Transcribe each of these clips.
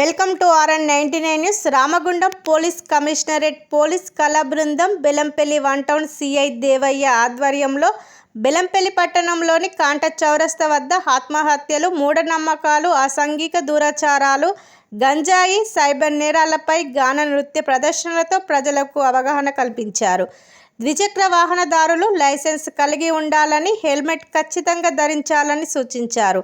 Welcome to RN ninety nine news. Ramagundam police commissionerate police కళా బృందం Bellampalli one town CI Devaiah ఆధ్వర్యంలో బెలంపల్లి పట్టణంలోని కాంట చౌరస్తా వద్ద ఆత్మహత్యలు మూఢనమ్మకాలు అసాంఘిక దురాచారాలు గంజాయి సైబర్ నేరాలపై గాన నృత్య ప్రదర్శనలతో ప్రజలకు అవగాహన కల్పించారు. ద్విచక్ర వాహనదారులు లైసెన్స్ కలిగి ఉండాలని హెల్మెట్ ఖచ్చితంగా ధరించాలని సూచించారు.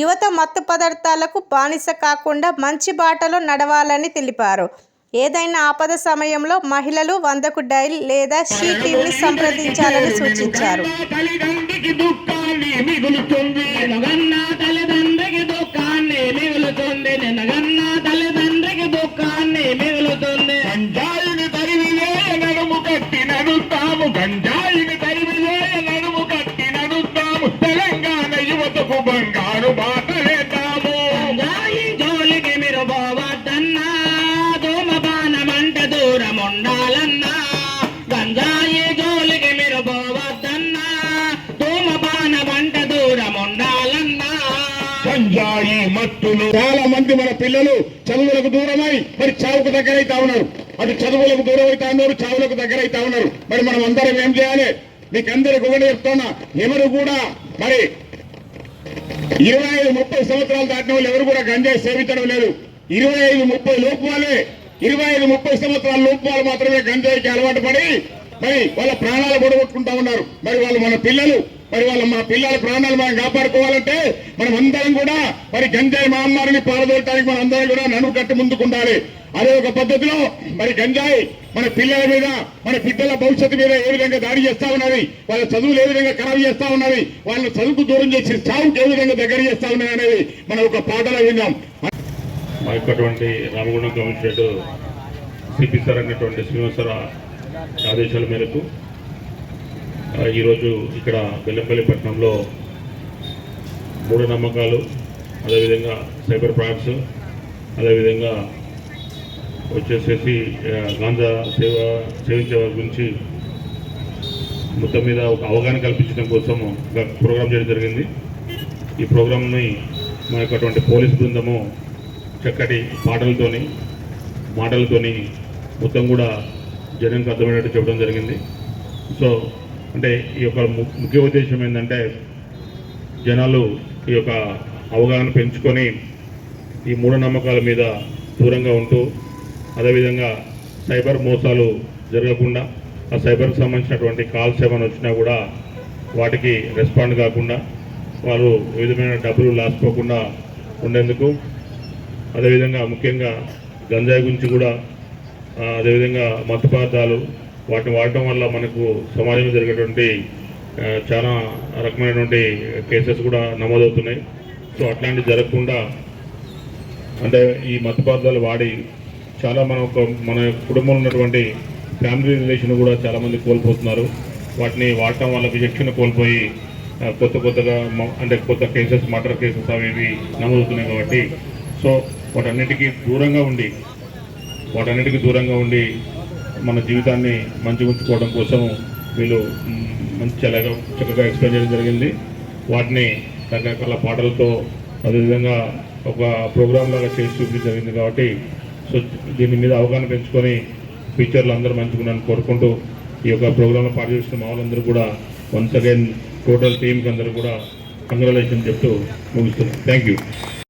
యువత మత్తు పదార్థాలకు బానిస కాకుండా మంచి బాటలో నడవాలని తెలిపారు. ఏదైనా ఆపద సమయంలో మహిళలు వందకు డైల్ లేదా షీ టీంని సంప్రదించాలని సూచించారు. ఉండాలన్నా గంజాయి జోలికి మీరు పోవద్దన్నా ధూమపాన వంట దూరం ఉండాలన్నా గంజాయి మత్తులు చాలా మంది మన పిల్లలు చదువులకు దూరమై మరి చావుకు దగ్గరైతా ఉన్నారు. అటు చదువులకు దూరం అవుతా ఉన్నారు చావులకు దగ్గర ఉన్నారు. మరి మనం అందరం ఏం చేయాలి? మీకందరికి ఒకటి చెప్తున్నా ఎవరు కూడా మరి ఇరవై ఐదు ముప్పై సంవత్సరాలు దాటిన వాళ్ళు ఎవరు కూడా గంజాయి సేవించడం లేదు. ఇరవై ఐదు ముప్పై లోపు వాళ్ళే ఇరవై ఐదు ముప్పై సంవత్సరాల లోపు వాళ్ళు మాత్రమే గంజాయికి అలవాటు పడి మరి వాళ్ళ ప్రాణాలు పొడగొట్టుకుంటా ఉన్నారు. మరి వాళ్ళు మన పిల్లలు మరి వాళ్ళ మా పిల్లల ప్రాణాలు మనం కాపాడుకోవాలంటే మనం అందరం కూడా మరి గంజాయి మహమ్మారిని పారదోలటానికి మనం అందరం కూడా నడుము కట్టి ముందుకుండాలి. అదే ఒక పద్ధతిలో మరి గంజాయి మన పిల్లల మీద మన బిడ్డల భవిష్యత్తు మీద ఏ విధంగా దాడి చేస్తా ఉన్నది వాళ్ళ చదువులు ఏ విధంగా ఖరాబు చేస్తా ఉన్నది వాళ్ళ చదువుకు దూరం చేసి చావుకు ఏ విధంగా దగ్గర చేస్తా ఉన్నది అనేది మనం ఒక పాటలో విన్నాం. మా యొక్కటువంటి రామగుండం కమిషనరేట్ సిపి సార్ అనేటువంటి శ్రీనివాసర ఆదేశాల మేరకు ఈరోజు ఇక్కడ బెల్లంపల్లి పట్టణంలో మూఢనమ్మకాలు అదేవిధంగా సైబర్ ఫ్రాడ్స్ అదేవిధంగా వచ్చేసేసి గాంజా సేవ సేవించే వారి గురించి మొత్తం మీద ఒక అవగాహన కల్పించడం కోసం ఒక ప్రోగ్రాం చేయడం జరిగింది. ఈ ప్రోగ్రాంని మా యొక్కటువంటి పోలీస్ బృందము చక్కటి పాటలతోని మాటలతోని మొత్తం కూడా జనంకి అర్థమైనట్టు చెప్పడం జరిగింది. సో అంటే ఈ యొక్క ము- ముఖ్య ఉద్దేశం ఏంటంటే జనాలు ఈ యొక్క అవగాహన పెంచుకొని ఈ మూఢనమ్మకాల మీద దూరంగా ఉంటూ అదేవిధంగా సైబర్ మోసాలు జరగకుండా ఆ సైబర్కి సంబంధించినటువంటి కాల్స్ ఏమైనా వచ్చినా కూడా వాటికి రెస్పాండ్ కాకుండా వారు ఏ విధమైన డబ్బులు లాసుకోకుండా ఉండేందుకు అదేవిధంగా ముఖ్యంగా గంజాయి గురించి కూడా అదేవిధంగా మత్తు పదార్థాలు వాటిని వాడటం వల్ల మనకు సమాజంలో జరిగేటువంటి చాలా రకమైనటువంటి కేసెస్ కూడా నమోదవుతున్నాయి. సో అట్లాంటివి జరగకుండా అంటే ఈ మత్తు పదార్థాలు వాడి చాలా మన ఒక మన కుటుంబంలో ఉన్నటువంటి ఫ్యామిలీ రిలేషన్ కూడా చాలామంది కోల్పోతున్నారు. వాటిని వాడటం వల్ల విచక్షణ కోల్పోయి కొత్త కొత్తగా అంటే కొత్త కేసెస్ మర్డర్ కేసెస్ అవి ఇవి నమోదవుతున్నాయి కాబట్టి. సో వాటన్నిటికీ దూరంగా ఉండి వాటన్నిటికీ దూరంగా ఉండి మన జీవితాన్ని మంచి ఉంచుకోవడం కోసం వీళ్ళు మంచి చల్లగా చక్కగా ఎక్స్ప్లెయిన్ చేయడం జరిగింది. వాటిని రకరకాల పాటలతో అదేవిధంగా ఒక ప్రోగ్రామ్ లాగా చేసి చూపించడం జరిగింది కాబట్టి సో దీని మీద అవగాహన పెంచుకొని ఫ్యూచర్లో అందరూ మంచుకున్నాను కోరుకుంటూ ఈ యొక్క ప్రోగ్రాంలో పార్టిసిపేషన్ మా వాళ్ళందరూ కూడా వన్స్ అగైన్ టోటల్ టీంకి అందరూ కూడా కంగ్రాలేషన్ చెప్తూ ముగిస్తున్నాను థ్యాంక్ యూ